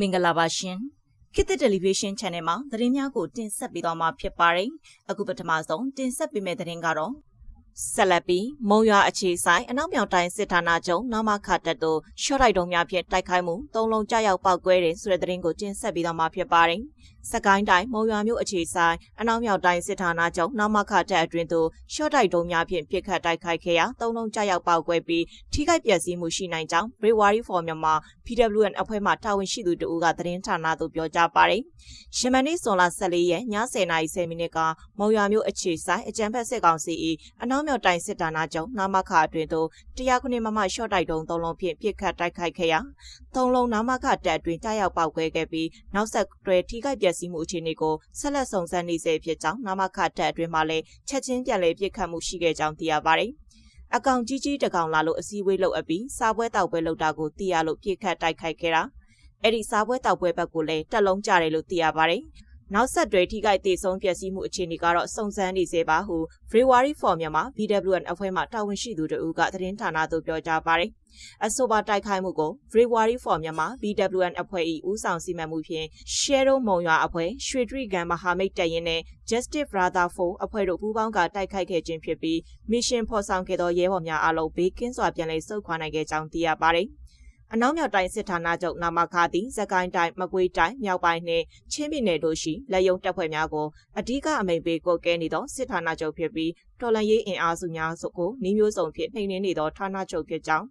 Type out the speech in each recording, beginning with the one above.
မင်္ဂလာပါရှင်ခေတ်သစ်တယ်လီဗေးရှင်း channel မှာသတင်းများကိုတင်ဆက်ပေးသွားမှာဖြစ်ပါတယ်အခုပထမဆုံးတင်ဆက်ပေးမယ့်သတင်းကတော့ဆက်လက်ပြီးမုံရွာအခြေဆိုင်အနောက်မြောက်တိုင်းစစ်ဌာနချုပ်နမခတက်တို့ရှော့တိုက်တုံးများဖြင့်တိုက်ခိုက်မှုသုံးလုံးကြောက်ရောက်ပောက်ကွဲတဲ့ဆိုတဲ့သတင်းကိုတင်ဆက်ပေးသွားမှာဖြစ်ပါတယ် စကိုင်းတိုင်းမုံရွာမြို့အခြေဆိုင်အနောက်မြောက်တိုင်းစစ်ဌာနချုပ်နမခတက်အတွင်းသို့ရှော့တိုက်တုံးများဖြင့်ပစ်ခတ်တိုက်ခိုက်ခဲ့ရာသုံးလုံးကြောက်ရောက်ပောက်ကွဲပြီးထိခိုက်ပျက်စီးမှုရှိနိုင်ကြောင်း Brewery for Myanmar PWN အဖွဲ့မှတာဝန်ရှိသူတို့ကသတင်းဌာနသို့ပြောကြားပါတယ်ရှမန်နီစွန်လာ14ရက်ည10:30မိနစ်ကမုံရွာမြို့အခြေဆိုင်အကြံဖက်စစ်ကောင်စီ၏အနောက်မြောက်တိုင်းစစ်ဌာနချုပ်နာမခအတွင်းသို့တရားခုနှစ်မမရှော့တိုက်တုံးသုံးလုံးဖြင့်ပစ်ခတ်တိုက်ခိုက်ခဲ့ရာသုံးလုံးနာမခတပ်အတွင်းကြားရောက်ပောက်ကွဲခဲ့ပြီးနောက်ဆက်တွဲထိခိုက်ပျက်စီးမှုအခြေအနေကိုဆက်လက်စုံစမ်းနေဆဲဖြစ်ကြောင်းနာမခတပ်အတွင်းမှလည်းချက်ချင်းပြန်လည်ပစ်ခတ်မှုရှိခဲ့ကြောင်းသိရပါတယ်။အကောင်ကြီးကြီးတကောင်လာလို့အစည်းအဝေးလုပ်အပ်ပြီးစားပွဲတောက်ပွဲလုပ်တာကိုသိရလို့ပြစ်ခတ်တိုက်ခိုက်ခဲ့တာအဲ့ဒီစားပွဲတောက်ပွဲဘက်ကိုလည်းတက်လုံးကြတယ်လို့သိရပါတယ် နောက်ဆက်တွဲထိခိုက်သေးဆုံးပျက်စီးမှုအခြေအနေကတော့စုံစမ်းနေစေပါဟု February for မြန်မာ BWN အဖွဲ့မှတာဝန်ရှိသူတို့ကသတင်းဌာနသို့ပြောကြားပါတယ်။အဆိုပါတိုက်ခိုက်မှုကို February for မြန်မာ BWN အဖွဲ့၏ဦးဆောင်စီမံမှုဖြင့် Shadow မုံရွာအဖွဲ့ရွှေတရိကန်မဟာမိတ်တပ်ရင်းနဲ့ Justice Brother 4အဖွဲ့တို့ပူးပေါင်းကတိုက်ခိုက်ခဲ့ခြင်းဖြစ်ပြီး mission ဖော်ဆောင်ခဲ့သောရဲဘော်များအားလုံးဘေးကင်းစွာပြန်လည်ဆုတ်ခွာနိုင်ခဲ့ကြောင်းသိရပါတယ်။ အနောက်မြောက်တိုင်းစစ်ဌာနချုပ်နာမခါသည်စကိုင်းတိုင်းမကွေးတိုင်းမြောက်ပိုင်းနှင့်ချင်းပြည်နယ်တို့ရှိလက်ယုံတပ်ဖွဲ့များကိုအ धिक အမိန်ပေးကိုကဲနေသောစစ်ဌာနချုပ်ဖြစ်ပြီး တော်လန်ရေးအင်အားစုများစုကိုနှီးမျိုးစုံဖြင့်နှိမ်နင်းနေသောဌာနချုပ်ဖြစ်ကြောင်း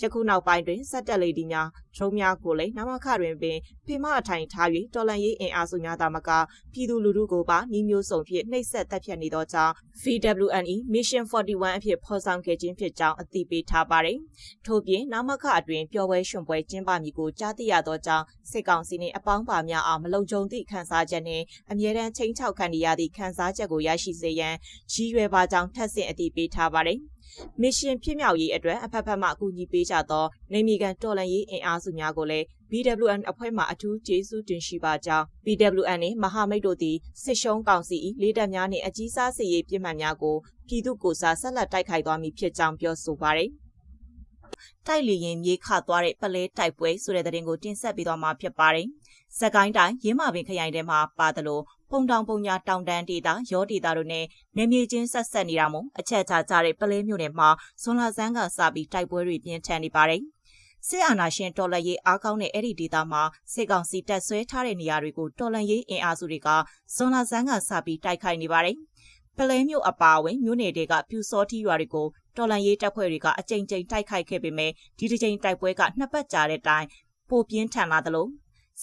ယခုနောက်ပိုင်းတွင်စက်တက်လေဒီများဒရုန်းများကိုလည်းနမခတွင်ပင်ဖိမအထိုင်ထား၍တော်လန်ရေးအင်အားစုများသာမကပြည်သူလူထုကိုပါနှီးမျိုးစုံဖြင့်နှိပ်စက်တပ်ဖြတ်နေသောကြောင့် VWNE Mission 41အဖြစ်ဖော်ဆောင်ခဲ့ခြင်းဖြစ်ကြောင်းအသိပေးထားပါတယ်။ထို့ပြင်နမခအတွင်ပျော်ပွဲရွှန်ပွဲကျင်းပမည်ကိုကြားသိရသောကြောင့်စစ်ကောင်စီနှင့်အပေါင်းပါများအားမလုံခြုံသည့်ခံစားချက်နှင့်အမြဲတမ်းချိန်ချောက်ခံနေရသည့်ခံစားချက်ကိုရရှိစေရန်ရည်ရွယ်ပါကြောင်းထပ်ဆင့်အသိပေးထားပါတယ်။မစ်ရှင်ဖြစ်မြောက်ရေးအတွက်အဖက်ဖက်မှအကူအညီပေးကြသောနေမီကန်တော်လန်ရေးအင်အားစုများကိုလည်း BWN အဖွဲ့မှအထူးကျေးဇူးတင်ရှိပါကြောင်း BWN နှင့်မဟာမိတ်တို့သည်စစ်ရှုံးကောင်စီ၏လေးတပ်များနှင့်အကြီးစားစစ်ရေးပြစ်မှတ်များကိုပြည်သူ့ကိုစားဆက်လက်တိုက်ခိုက်သွားမည်ဖြစ်ကြောင်းပြောဆိုပါရယ်တိုက်လီရင်မြေခသွားတဲ့ပလဲတိုက်ပွဲဆိုတဲ့တဲ့ရင်ကိုတင်ဆက်ပေးသွားမှာဖြစ်ပါတယ်။စကိုင်းတိုင်းရင်းမာပင်ခရိုင်ထဲမှာပါတယ်လို့ ပုံတောင်ပုံညာတောင်တန်းဒေသရောဒေသတို့နဲ့နေမြေချင်းဆက်ဆက်နေတာမို့အချက်ချကြတဲ့ပလဲမြို့နယ်မှာဇွန်လဆန်းကစပြီးတိုက်ပွဲတွေပြင်းထန်နေပါတယ်။စစ်အာဏာရှင်တော်လှန်ရေးအားကောင်းတဲ့အဲ့ဒီဒေသမှာစစ်ကောင်စီတပ်ဆွဲထားတဲ့နေရာတွေကိုတော်လှန်ရေးအင်အားစုတွေကဇွန်လဆန်းကစပြီးတိုက်ခိုက်နေပါတယ်။ပလဲမြို့အပါအဝင်မြို့နယ်တွေကပြူစောတီရွာတွေကိုတော်လန်ရေးတပ်ဖွဲ့တွေကအကြိမ်ကြိမ်တိုက်ခိုက်ခဲ့ပေမဲ့ဒီတစ်ကြိမ်တိုက်ပွဲကနှစ်ပတ်ကြာတဲ့တိုင်ပိုပြင်းထန်လာသလို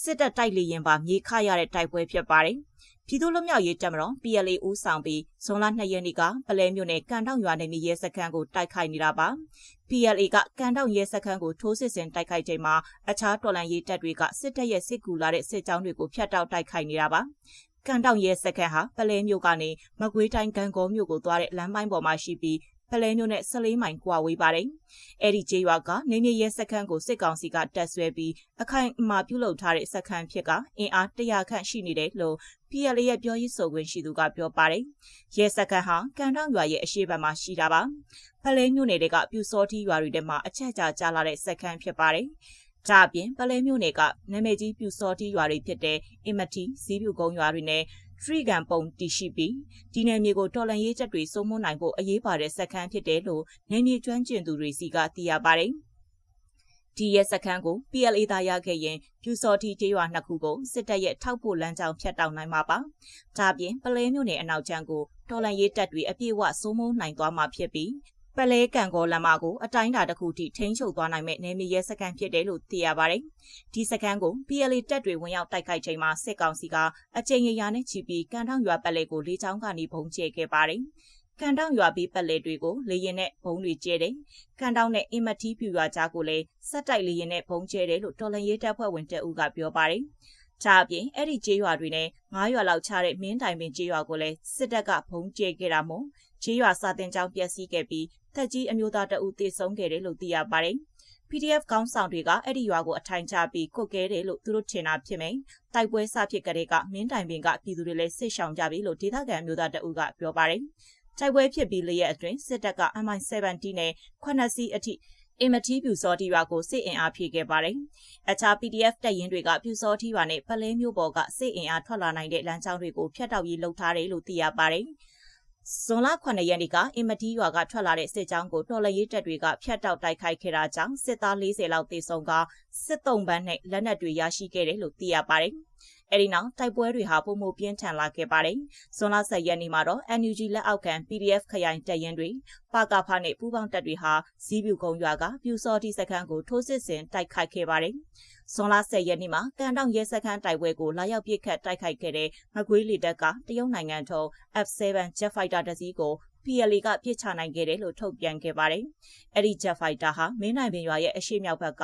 စစ်တပ်တိုက်လေရင်ပါမြေခရတဲ့တိုက်ပွဲဖြစ်ပါတယ်။ ပြည်သူ့လွတ်မြောက်ရေးတပ်မတော် PLA ဦးဆောင်ပြီးဇွန်လ2ရက်နေ့ကပလဲမြို့နယ်ကန်တောင်ရွာနယ်မြေရဲစခန်းကိုတိုက်ခိုက်နေတာပါ။ PLA ကကန်တောင်ရဲစခန်းကိုထိုးစစ်ဆင်တိုက်ခိုက်ချိန်မှာအခြားတော်လန်ရေးတပ်တွေကစစ်တပ်ရဲ့စစ်ကူလာတဲ့စစ်ကြောင်းတွေကိုဖျက်တောက်တိုက်ခိုက်နေတာပါ။ကန်တောင်ရဲစခန်းဟာပလဲမြို့ကနေမကွေးတိုင်းကံကောမြို့ကိုသွားတဲ့လမ်းပိုင်းပေါ်မှာရှိပြီး ဖလဲမြို့နဲ့14မိုင်ကွာဝေးပါတယ်။အဲ့ဒီကျေးရွာကနေမြေရဲစခန်းကိုစစ်ကောင်စီကတက်ဆွဲပြီးအခိုင်အမာပြုလုပ်ထားတဲ့စခန်းဖြစ်ကအင်အား100ခန့်ရှိနေတယ်လို့ PLA ရဲ့ပြောရေးဆိုခွင့်ရှိသူကပြောပါတယ်။ရဲစခန်းဟာကန်တောင်ရွာရဲ့အရှိတ်ဘက်မှာရှိတာပါ။ဖလဲမြို့နယ်တွေကပြူစောတီရွာတွေထဲမှာအချက်အချာကျလာတဲ့စခန်းဖြစ်ပါတယ်။ဒါအပြင်ပလဲမြို့နယ်ကနာမည်ကြီးပြူစောတီရွာတွေဖြစ်တဲ့အင်မတီဇီးပြူကုန်းရွာတွေနဲ့ ထရီကန်ပုံတည်ရှိပြီးဒီနယ်မြေကိုတော်လန်ရေးချက်တွေစိုးမိုးနိုင်ဖို့အရေးပါတဲ့စက္ကန့်ဖြစ်တယ်လို့နယ်မြေကျွမ်းကျင်သူတွေစီကသိရပါတယ်။ဒီရဲ့စခန်းကို PLA သားရခဲ့ရင်ပြူစော်တီကျေးရွာနှစ်ခုကိုစစ်တပ်ရဲ့ထောက်ပို့လမ်းကြောင်းဖြတ်တောက်နိုင်မှာပါ။ဒါပြင်ပလဲမြို့နယ်အနောက်ချမ်းကိုတော်လန်ရေးတပ်တွေအပြည့်အဝစိုးမိုးနိုင်သွားမှာဖြစ်ပြီး ပလဲကန်ကောလမ်းမကိုအတိုင်းအတာတစ်ခုထိထိန်းချုပ်သွားနိုင်မဲ့နေမီရဲစကန်ဖြစ်တယ်လို့သိရပါတယ်။ဒီစကန်ကို PLA တပ်တွေဝင်ရောက်တိုက်ခိုက်ချိန်မှာစစ်ကောင်စီကအကြိမ်ရရာနဲ့ချီပြီးကန်ထောင်ရွာပလဲကိုလေးချောင်းကနေဘုံကျဲခဲ့ပါတယ်။ကန်တောင်ရွာပြီးပတ်လေတွေကိုလေရင်နဲ့ဘုံတွေကျဲတယ်။ကန်တောင်နဲ့အင်မတီပြူရွာကြားကိုလည်းစက်တိုက်လေရင်နဲ့ဘုံကျဲတယ်လို့တော်လန်ရေးတပ်ဖွဲ့ဝင်တအုပ်ကပြောပါတယ်။ ဒါအပြင်အဲ့ဒီကျေးရွာတွေနဲ့ငားရွာလောက်ချတဲ့မင်းတိုင်ပင်ကျေးရွာကိုလည်းစစ်တပ်ကဘုံကျဲခဲ့တာမို့ကျေးရွာစာတင်ကြောင်းပျက်စီးခဲ့ပြီးတက်ကြီးအမျိုးသားတအုပ်တေဆုံးခဲ့တယ်လို့သိရပါတယ်။ PDF ကောင်းဆောင်တွေကအဲ့ဒီရွာကိုအထိုင်ချပြီးကုတ်ကဲတယ်လို့သူတို့ထင်တာဖြစ်မယ်။တိုက်ပွဲစဖြစ်ကြတဲ့ကမင်းတိုင်ပင်ကပြည်သူတွေလည်းစစ်ရှောင်ကြပြီလို့ဒေသခံမျိုးသားတအုပ်ကပြောပါတယ်။တိုက်ပွဲဖြစ်ပြီးလျက်အတွင်းစစ်တပ်က MI-70 နဲ့ခွနစီအထိ အင်မတီပြူစောတိရွာကိုစစ်အင်အားဖြည့်ခဲ့ပါတယ်။အခြား PDF တပ်ရင်းတွေကပြူစောတိရွာနဲ့ပလဲမျိုးပေါ်ကစစ်အင်အားထွက်လာနိုင်တဲ့လမ်းကြောင်းတွေကိုဖျက်တောက်ရေးလုပ်ထားတယ်လို့သိရပါတယ်။ဇွန်လ9ရက်နေ့ကအင်မတီရွာကထွက်လာတဲ့စစ်ကြောင်းကိုတော်လရေးတပ်တွေကဖျက်တောက်တိုက်ခိုက်ခဲ့တာကြောင့်စစ်သား40လောက်သေဆုံးကစစ်တုံးပန်းနဲ့လက်နက်တွေရရှိခဲ့တယ်လို့သိရပါတယ်။ အဲဒီနောက်တိုက်ပွဲတွေဟာပုံမပြင်းထန်လာခဲ့ပါတယ်။ဇွန်လ10ရက်နေ့မှာတော့ NUG လက်အောက်ခံ PDF ခရိုင်တပ်ရင်းတွေပါကာဖာနဲ့ပူးပေါင်းတပ်တွေဟာဇီးပြူကုန်းရွာကပြူစောတိစခန်းကိုထိုးစစ်ဆင်တိုက်ခိုက်ခဲ့ပါတယ်။ဇွန်လ10ရက်နေ့မှာကန်တောင်ရဲစခန်းတိုက်ပွဲကိုလာရောက်ပစ်ခတ်တိုက်ခိုက်ခဲ့တဲ့မကွေးလီတပ်ကတရုတ်နိုင်ငံထုံး F7 Jet Fighter တစ်စီးကို PLA ကပြစ်ချနိုင်ခဲ့တယ်လို့ထုတ်ပြန်ခဲ့ပါတယ်။အဲ့ဒီ Jet Fighter ဟာမင်းနိုင်ပင်ရွာရဲ့အရှိမြောက်ဘက်က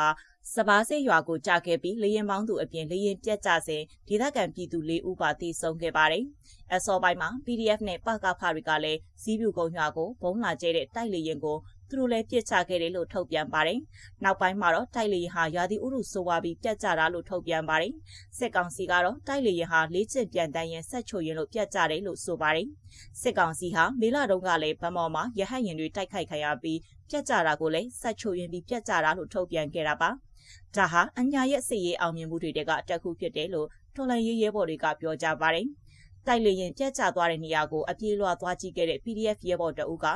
စပါးစေးရွာကိုကြာခဲ့ပြီးလေရင်ပေါင်းသူအပြင်လေရင်ပြက်ကျစဉ်ဒေသခံပြည်သူ၄ဦးပါတည်ဆုံခဲ့ပါတယ်။အစောပိုင်းမှာ PDF နဲ့ပကဖတွေကလည်းစီးပြူကုန်းရွာကိုဘုံလာကျဲတဲ့တိုက်လေရင်ကို သူတို့လည်းပြစ်ချခဲ့တယ်လို့ထုတ်ပြန်ပါတယ်။နောက်ပိုင်းမှာတော့တိုက်လေရင်ဟာရာသီဥတုဆိုးဝါးပြီးပြတ်ကျတာလို့ထုတ်ပြန်ပါတယ်။စစ်ကောင်စီကတော့တိုက်လေရင်ဟာလေးချစ်ပြန်တန်းရင်ဆက်ချိုရင်လို့ပြတ်ကျတယ်လို့ဆိုပါတယ်။စစ်ကောင်စီဟာမေလတုန်းကလည်းဗမော်မှာရဟတ်ရင်တွေတိုက်ခိုက်ခံရပြီးပြတ်ကျတာကိုလည်းဆက်ချိုရင်ပြီးပြတ်ကျတာလို့ထုတ်ပြန်ခဲ့တာပါ။ဒါဟာအညာရဲ့စစ်ရေးအောင်မြင်မှုတွေကတက်ခုဖြစ်တယ်လို့ထော်လန်ရေးရဲဘော်တွေကပြောကြပါတယ်။တိုက်လေရင်ပြက်ကျသွားတဲ့နေရာကိုအပြေးလွှာသွားကြည့်ခဲ့တဲ့ PDF ရဲဘော်တအုပ်က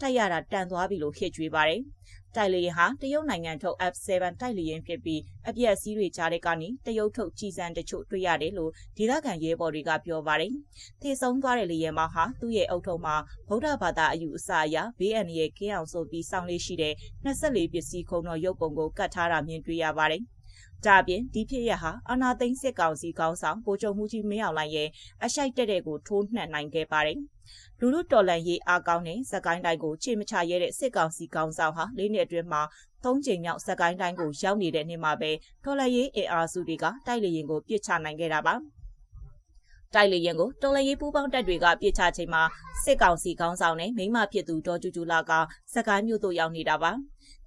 တိုက်ရတာတန်သွားပြီလို့ဟစ်ကြွေးပါတယ်။တိုက်လေရင်ဟာတရုတ်နိုင်ငံထုတ် F7 တိုက်လေရင်ဖြစ်ပြီးအပြက်စီးတွေကြားတဲ့ကနေတရုတ်ထုတ်ကြီးစံတချို့တွေ့ရတယ်လို့ဒေသခံရဲဘော်တွေကပြောပါတယ်။သေဆုံးသွားတဲ့လေရင်မောင်ဟာသူ့ရဲ့အုပ်ထုံမှာဗုဒ္ဓဘာသာအယူအဆအရ BN ရဲ့ကင်းအောင်ဆိုပြီးစောင့်လေးရှိတဲ့24ပစ္စည်းခုံတော်ရုပ်ပုံကိုကတ်ထားတာမြင်တွေ့ရပါတယ်။ ဒါပြင်ဒီဖြစ်ရဟာအာနာသိန်းစစ်ကောင်စီကောင်းဆောင်ဗိုလ်ချုပ်မှုကြီးမင်းအောင်လှိုင်ရဲ့အရှိုက်တက်တဲ့ကိုထိုးနှက်နိုင်ခဲ့ပါတယ်။လူလူတော်လန်ရေးအားကောင်းတဲ့စကိုင်းတိုင်းကိုခြေမချရဲတဲ့စစ်ကောင်စီကောင်းဆောင်ဟာလေးနှစ်အတွင်းမှာသုံးချိန်မြောက်စကိုင်းတိုင်းကိုရောက်နေတဲ့နေ့မှာပဲတော်လန်ရေးအင်အားစုတွေကတိုက်လေရင်ကိုပြစ်ချနိုင်ခဲ့တာပါ။ တိုက်လေရင်ကိုတော်လရေးပူးပေါင်းတပ်တွေကပြစ်ချချိန်မှာစစ်ကောင်စီခေါင်းဆောင်နဲ့မိမဖြစ်သူဒေါ်ကျူကျူလာကစကိုင်းမြို့သို့ရောက်နေတာပါ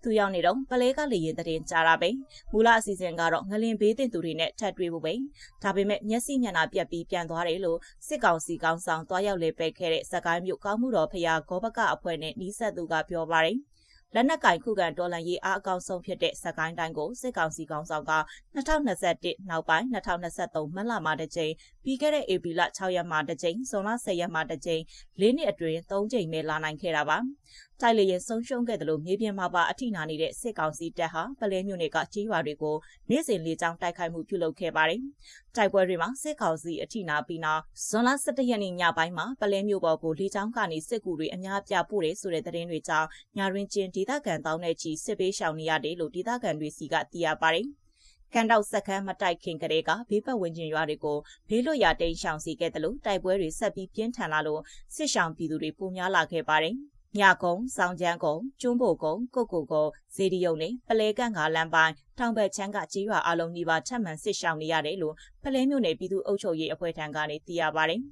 သူရောက်နေတော့ပလဲကလေရင်တရင်ကြားတာပဲမူလအစီအစဉ်ကတော့ငလင်ဘေးတင်သူတွေနဲ့ထပ်တွေ့ဖို့ပဲဒါပေမဲ့မျက်စိမျက်နှာပြက်ပြီးပြန်သွားတယ်လို့စစ်ကောင်စီကောင်းဆောင်တွားရောက်လေပဲခဲ့တဲ့စကိုင်းမြို့ကောင်းမှုတော်ဖရာဂောဘကအဖွဲ့နဲ့နီးစပ်သူကပြောပါတယ် လက်နက်ကင်ခုခံတော်လှန်ရေးအားအကောင်းဆုံးဖြစ်တဲ့စကိုင်းတိုင်းကိုစစ်ကောင်စီကောင်ဆောင်က2021နောက်ပိုင်း2023မတ်လမှာတစ်ကြိမ်ပြီးခဲ့တဲ့ဧပြီလ6ရက်မှာတစ်ကြိမ်ဇွန်လ10ရက်မှာတစ်ကြိမ်၄နှစ်အတွင်း၃ကြိမ်ပဲလာနိုင်ခဲ့တာပါ တိုက်လေရင်ဆုံးရှုံးခဲ့တယ်လို့မြေပြင်မှာပါအထိနာနေတဲ့စစ်ကောင်စီတပ်ဟာပလဲမြို့နယ်ကကြီးရွာတွေကိုနေ့စဉ်လေးချောင်းတိုက်ခိုက်မှုပြုလုပ်ခဲ့ပါတယ်။တိုက်ပွဲတွေမှာစစ်ကောင်စီအထိနာပြီးနောက်ဇွန်လ17ရက်နေ့ညပိုင်းမှာပလဲမြို့ပေါ်ကိုလေးချောင်းကနေစစ်ကူတွေအများပြပို့တယ်ဆိုတဲ့သတင်းတွေကြောင့်ညာရင်းချင်းဒေသခံတောင်းတဲ့ချီစစ်ပေးရှောင်နေရတယ်လို့ဒေသခံတွေစီကသိရပါတယ်။ကန်တောက်စက်ခန်းမတိုက်ခင်ကလေးကဘေးပတ်ဝန်းကျင်ရွာတွေကိုဘေးလွတ်ရာတိန်ရှောင်စီခဲ့တယ်လို့တိုက်ပွဲတွေဆက်ပြီးပြင်းထန်လာလို့စစ်ရှောင်ပြည်သူတွေပိုများလာခဲ့ပါတယ်။ ညကုန်း၊စောင်းချမ်းကုန်း၊ကျွန်းဘိုကုန်း၊ကုတ်ကုတ်ကုန်း၊ဇေဒီယုံနဲ့ပလဲကန့်ကလမ်းပိုင်းထောင်ဘက်ချမ်းကကြီးရွာအလုံးကြီးပါထပ်မံစစ်ရှောင်နေရတယ်လို့ပလဲမြို့နယ်ပြည်သူ့အုပ်ချုပ်ရေးအဖွဲ့ထံကနေသိရပါတယ်။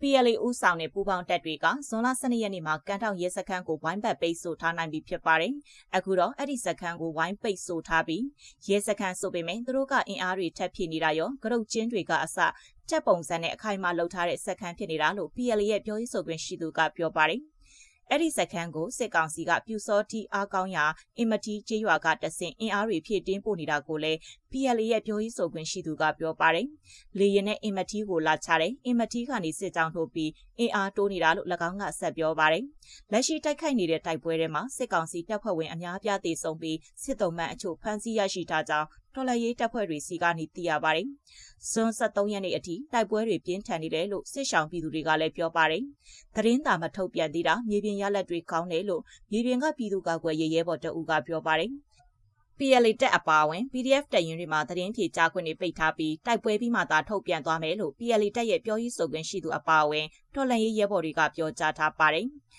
PLA ဦးဆောင်တဲ့ပူးပေါင်းတပ်တွေကဇွန်လ12ရက်နေ့မှာကန်တောင်ရဲစခန်းကိုဝိုင်းပတ်ပိတ်ဆို့ထားနိုင်ပြီဖြစ်ပါတယ်။အခုတော့အဲ့ဒီစခန်းကိုဝိုင်းပိတ်ဆို့ထားပြီးရဲစခန်းဆိုပေမဲ့သူတို့ကအင်အားတွေထပ်ဖြစ်နေတာရောကရုတ်ချင်းတွေကအစတက်ပုံစံနဲ့အခိုင်အမာလှုပ်ထားတဲ့စခန်းဖြစ်နေတာလို့ PLA ရဲ့ပြောရေးဆိုခွင့်ရှိသူကပြောပါတယ်။ အဲ့ဒီစခန်းကိုစစ်ကောင်စီကပြူစောတိအားကောင်းရာအင်မတီကျေးရွာကတဆင့်အင်အားတွေဖြည့်တင်းပို့နေတာကိုလည်း PLA ရဲ့ပြောရေးဆိုခွင့်ရှိသူကပြောပါတယ်။လေရင်နဲ့အင်မတီကိုလာချတဲ့အင်မတီကနေစစ်ကြောင်းထုတ်ပြီးအင်အားတိုးနေတာလို့၎င်းကဆက်ပြောပါတယ်။လက်ရှိတိုက်ခိုက်နေတဲ့တိုက်ပွဲတွေမှာစစ်ကောင်စီတပ်ဖွဲ့ဝင်အများပြားသေဆုံးပြီးစစ်တုံးမှန်အချို့ဖမ်းဆီးရရှိထားကြောင်း တော်လှန်ရေးတပ်ဖွဲ့တွေစီကနေသိရပါတယ်။ဇွန်23ရက်နေ့အထိတိုက်ပွဲတွေပြင်းထန်နေတယ်လို့စစ်ဆောင်ပြည်သူတွေကလည်းပြောပါတယ်။သတင်းသာမထုတ်ပြန်သေးတာမြေပြင်ရလက်တွေကောင်းတယ်လို့မြေပြင်ကပြည်သူ့ကာကွယ်ရေးရဲဘော်တအူကပြောပါတယ်။ PLA တက်အပါဝင် PDF တပ်ရင်းတွေမှာသတင်းဖြေကြားခွင့်တွေပိတ်ထားပြီးတိုက်ပွဲပြီးမှသာထုတ်ပြန်သွားမယ်လို့ PLA တက်ရဲ့ပြောရေးဆိုခွင့်ရှိသူအပါဝင်တော်လှန်ရေးရဲဘော်တွေကပြောကြားထားပါတယ်။